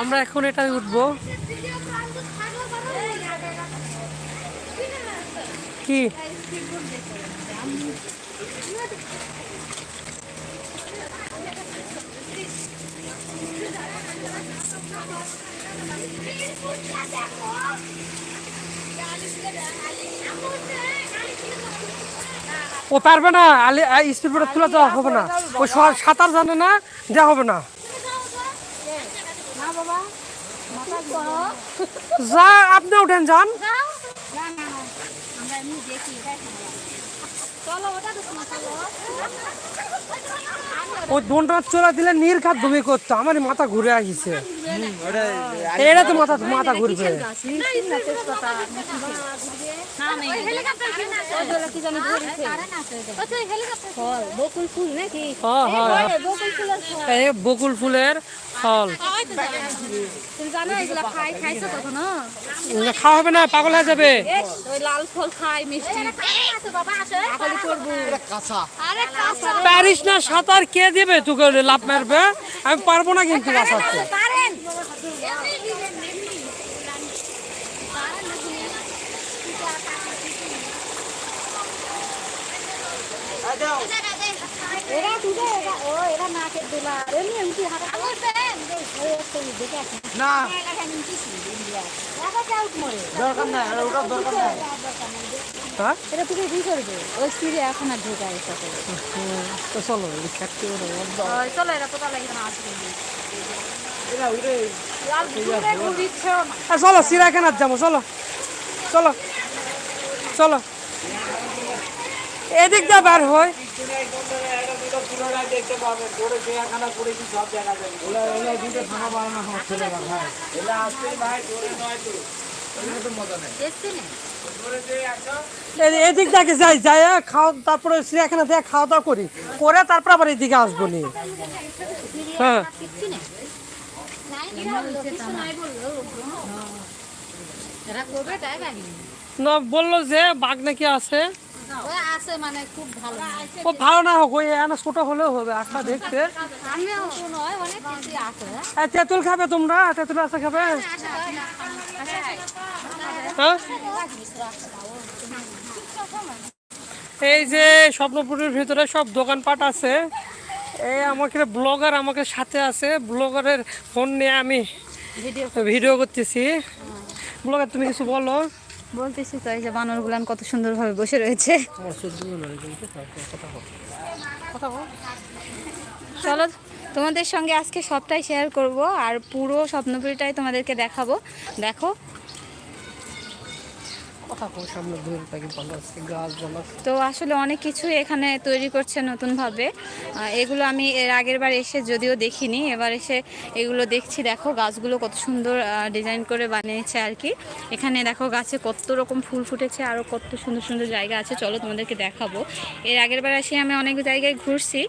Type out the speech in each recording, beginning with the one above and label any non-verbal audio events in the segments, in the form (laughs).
আমরা এখন এটা উঠবো। কি? ও পারবে না, আলি স্পিড বোটে তুলে দেওয়া হবে না। ও সাঁতার জানে না, দেওয়া হবে না। যা আপনি উঠেন যান। ওই দোনটা চলে দিলে নির্ঘাত ভূমি করতো আমার মাথা ঘুরে আসছে এটা তো মাথা মাথা ঘুরবে বকুল ফুল নাকি হ্যাঁ হ্যাঁ বকুল ফুলের ফল খাওয়া হবে না পাগল হয়ে যাবে লাল ফল খাই মিষ্টি প্যারিস না সাঁতার কে দেবে তোকে লাভ মারবে? আমি পারব না কিন্তু বাঁচাতে এরা দুটো এরা ও এরা নাকের দোলা এমনি এমনি হাতে। আমার পেন ওই একটা দেখে আসি না। দেখা যাও মরে দরকার নাই ওটা দরকার নাই। হ্যাঁ এটা তুমি কি করবে? ওই সিঁড়ি এখন আর ঢুকে আসতে তো চলো খেতে লাগে না আসবে। চলো চিড়াখানার যাব চলো। চলো। চলো। এদিক দিয়ে বার হয় সব দেখা এদিক থেকে যাই যাই খাও, তারপরে চিড়িয়াখানা থেকে খাওয়া দাওয়া করি। করে তারপর আবার এদিকে আসব নি হ্যাঁ। না, বলল যে বাঘ নাকি আছে। আছে মানে খুব ভালো। না হোক ওই এনা ছোট হলেও হবে আখা দেখতে। আমিও তো নয় অনেক কিছু আছে। এ, তেঁতুল খাবে তোমরা? তেঁতুল আছে খাবে? হ্যাঁ এই যে স্বপ্নপুরের ভিতরে সব দোকানপাট আছে। এই আমাকে ব্লগার আমাকে সাথে আছে। ব্লগারের ফোন নিয়ে আমি ভিডিও করতেছি। ব্লগার তুমি কিছু বলো? বলতেছি তো, এই যে বানর গুলান কত সুন্দর ভাবে বসে রয়েছে। চলো, তোমাদের সঙ্গে আজকে সবটাই শেয়ার করব, আর পুরো স্বপ্নপুরিটাই তোমাদেরকে দেখাবো। দেখো তো আসলে অনেক কিছুই এখানে তৈরি করছে নতুনভাবে। এগুলো আমি এর আগের বার এসে যদিও দেখিনি, এবার এসে এগুলো দেখছি, দেখো গাছগুলো কত সুন্দর ডিজাইন করে বানিয়েছে আর কি। এখানে দেখো গাছে কত রকম ফুল ফুটেছে আরও কত সুন্দর সুন্দর জায়গা আছে, চলো তোমাদেরকে দেখাবো। এর আগের বার এসে আমি অনেক জায়গায় ঘুরছি।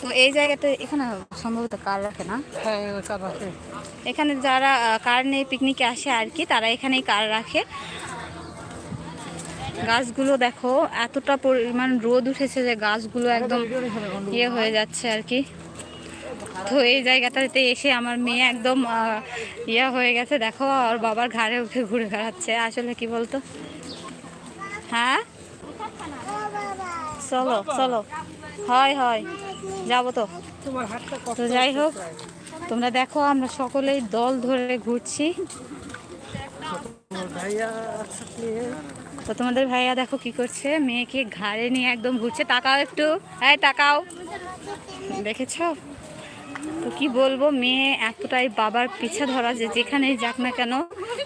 তো এই জায়গাতে এখানে সম্ভবত কার রাখে না? হ্যাঁ এখানে যারা কার নিয়ে পিকনিকে আসে আর কি তারা এখানেই কার রাখে। গাছগুলো দেখো এতটা পরিমাণ রোদ উঠেছে যে গাছগুলো একদম ইয়ে হয়ে যাচ্ছে আর কি। তো এই জায়গাটাতে এসে আমার মেয়ে একদম ইয়ে হয়ে গেছে। দেখো আর বাবার ঘাড়ে উঠে ঘুরে বেড়াচ্ছে। আসলে কি বলতো? হ্যাঁ? চলো চলো। হয় হয়। যাব তো। তো যাই হোক তোমরা দেখো আমরা সকলেই দল ধরে ঘুরছি। ভাইয়া তো তোমাদের ভাইয়া দেখো কি করছে মেয়েকে ঘাড়ে নিয়ে একদম ঘুরছে। তাকাও একটু। হ্যাঁ তাকাও। দেখেছ? তো কি বলব, মেয়ে এতটাই বাবার পিছে ধরা যে যেখানে যাক না কেন,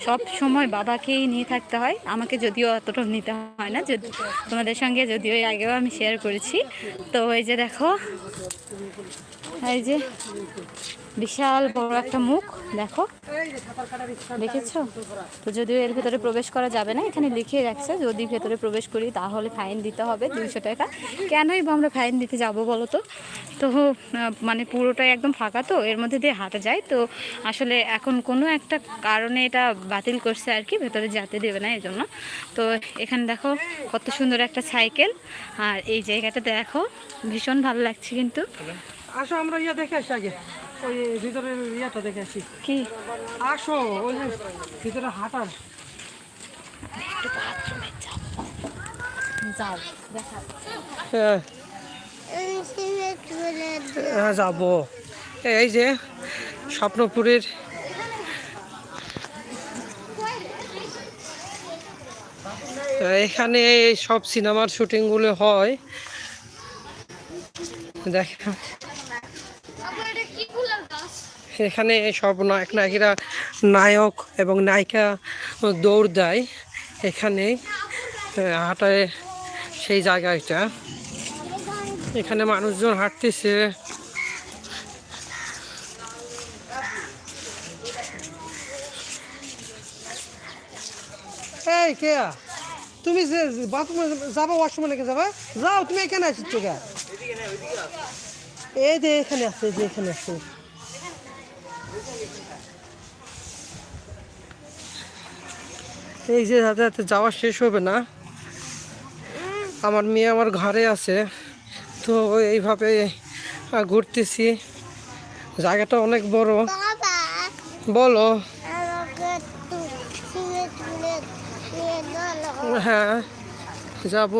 সব সময় বাবাকেই নিয়ে থাকতে হয়। আমাকে যদিও অতটা নিতে হয় না, যদি তোমাদের সঙ্গে যদিও আগেও আমি শেয়ার করেছি। তো ওই যে দেখো, এই যে বিশাল বড় একটা মুখ, দেখো। দেখেছ? তো যদিও এর ভেতরে প্রবেশ করা যাবে না, এখানে লিখে রাখছে, যদি ভেতরে প্রবেশ করি তাহলে ফাইন দিতে হবে, দুইশো টাকা। কেনই বা আমরা ফাইন দিতে যাব বলো তো? তো মানে পুরোটাই একদম ফাঁকা তো, এর মধ্যে দিয়ে হাঁটা যায়। তো আসলে এখন কোনো একটা কারণে এটা বাতিল করছে আর কি, ভেতরে যেতে দেবে না এই জন্য তো এখানে দেখো কত সুন্দর একটা সাইকেল আর এই জায়গাটা দেখো, ভীষণ ভালো লাগছে কিন্তু। আসো, আমরা ইয়া দেখে আসি আগে। ওই ভিতরের ইয়াটা দেখে আসি। কি? আসো ওই যে ভিতরে হাঁটার। যাও হ্যাঁ। হ্যাঁ যাব। এই যে স্বপ্নপুরের এখানে সব সিনেমার শুটিংগুলো হয়। দেখ। এখানে সব নায়ক নায়িকারা নায়ক এবং নায়িকা দৌড় দেয় এখানে হাঁটায় সেই জায়গাটা এখানে মানুষজন হাঁটতেছে। এই কে তুমি যে বাথরুমে যাবা, ওয়াশরুমে নাকি যাবা? যাও, তুমি এখানে আসিস কে এই যে এখানে আছে যে এখানে আছে এই যে যাতে যাতে যাওয়া শেষ হবে না। আমার মেয়ে আমার ঘরে আছে। তো এইভাবে ঘুরতেছি। জায়গাটা অনেক বড়। বলো। হ্যাঁ যাব।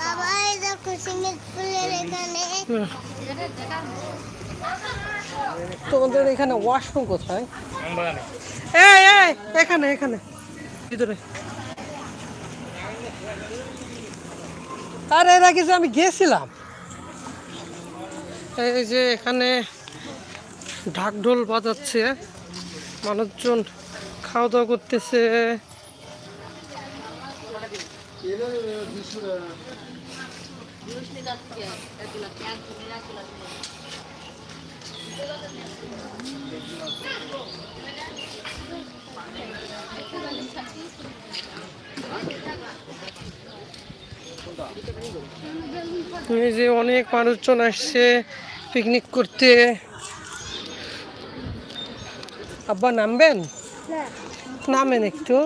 বাবা এই দেখো এখানে। তোমাদের এখানে ওয়াশরুম কোথায়? এখানে এখানে। ভিতরে। আর এর আগে যে আমি গেছিলাম এই যে এখানে ঢাকঢোল বাজাচ্ছে মানুষজন খাওয়া দাওয়া করতেছে। এই যে অনেক মানুষজন আসছে পিকনিক করতে। আব্বা, নামবেন? নামেন একটু।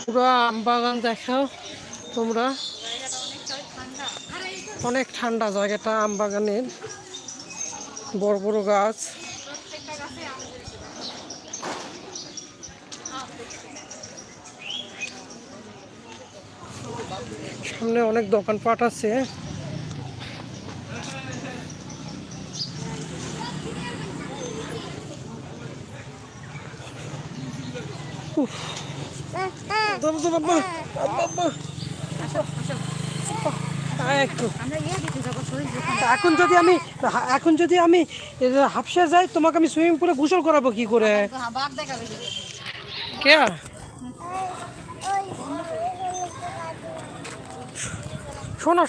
পুরো আম বাগান দেখাও তোমরা। অনেক ঠান্ডা জায়গাটা আম বাগানের বড় বড় গাছ। সামনে অনেক দোকানপাট আছে। (laughs) দাঁড়া, দাঁড়া, আব্বা, আব্বা, আব্বা। আয় একটু। ইয়ে এখন যদি আমি এখন যদি আমি হাফসে যাই তোমাকে আমি সুইমিং পুলে গোসল করাবো কি করে? কে?